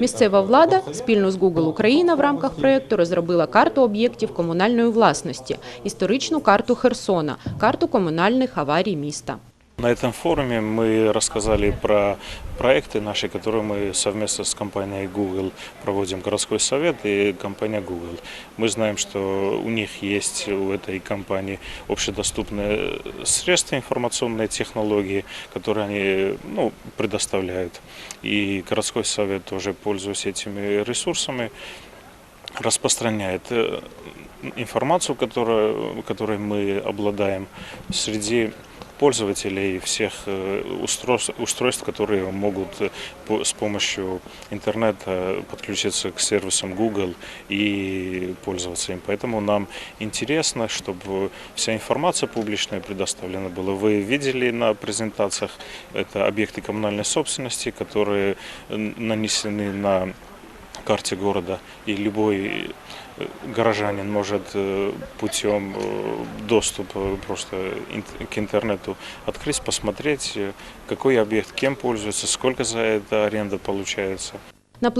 Місцева влада спільно з Google Україна в рамках проєкту розробила карту об'єктів комунальної власності, історичну карту Херсона, карту комунальних аварій міста. На этом форуме мы рассказали про проекты наши, которые мы совместно с компанией Google проводим, городской совет и компания Google. Мы знаем, что у них есть у этой компании общедоступные средства информационные технологии, которые они ну, предоставляют. И городской совет тоже, пользуясь этими ресурсами, распространяет э, информацию, которую, которой мы обладаем среди пользователей всех э, устройств, устройств, которые могут э, с помощью интернета подключиться к сервисам Google и пользоваться им. Поэтому нам интересно, чтобы вся информация публичная предоставлена была. Вы видели на презентациях, это объекты коммунальной собственности, которые нанесены на карте города, и любой э, горожанин может э, путем э, доступа просто к интернету открыть, посмотреть, какой объект кем пользуется, сколько за это аренда получается. На